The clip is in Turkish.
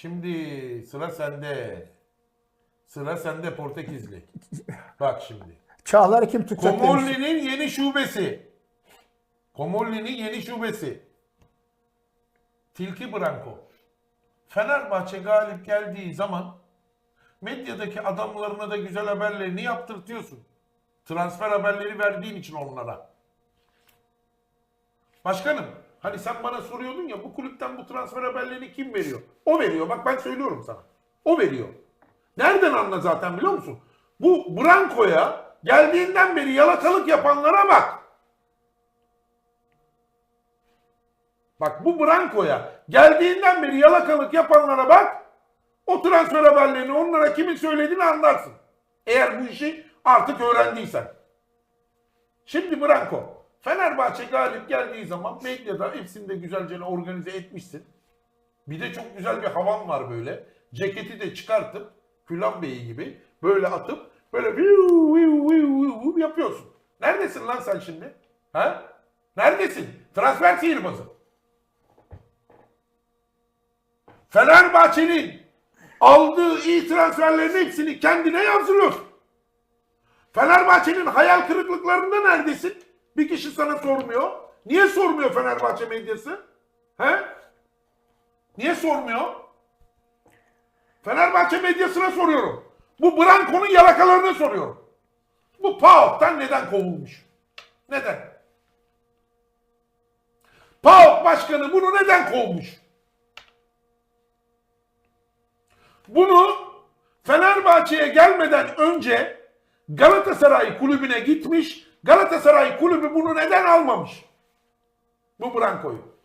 Şimdi sıra sende. Sıra sende Portekizli. Bak şimdi. Çağlar'ı kim tutacak demiş. Komolli'nin yeni şubesi. Komolli'nin yeni şubesi. Tilki Branko. Fenerbahçe galip geldiği zaman medyadaki adamlarına da güzel haberlerini yaptırtıyorsun. Transfer haberleri verdiğin için onlara. Başkanım hani sen bana soruyordun ya bu kulüpten bu transfer haberlerini kim veriyor? O veriyor. Bak ben söylüyorum sana. O veriyor. Nereden anla zaten biliyor musun? Bu Branko'ya geldiğinden beri yalakalık yapanlara bak. Bak bu Branko'ya geldiğinden beri yalakalık yapanlara bak. O transfer haberlerini onlara kimin söylediğini anlarsın. Eğer bu işi artık öğrendiysen. Şimdi Branko. Fenerbahçe galip geldiği zaman medyada hepsini de güzelce organize etmişsin. Bir de çok güzel bir havan var böyle. Ceketi de çıkartıp Külan Bey gibi böyle atıp böyle viu yapıyorsun. Neredesin lan sen şimdi? Ha? Neredesin? Transfer sihirbazı. Fenerbahçe'nin aldığı iyi transferlerin hepsini kendine yazdırıyorsun. Fenerbahçe'nin hayal kırıklıklarında neredesin? Bir kişi sana sormuyor. Niye sormuyor Fenerbahçe medyası? He? Niye sormuyor? Fenerbahçe medyasına soruyorum. Bu Branko'nun yalakalarına soruyorum. Bu PAOK'tan neden kovulmuş? Neden? PAOK başkanı bunu neden kovmuş? Bunu Fenerbahçe'ye gelmeden önce Galatasaray kulübüne gitmiş. Galatasaray kulübü bunu neden almamış? Bu Branko'yu.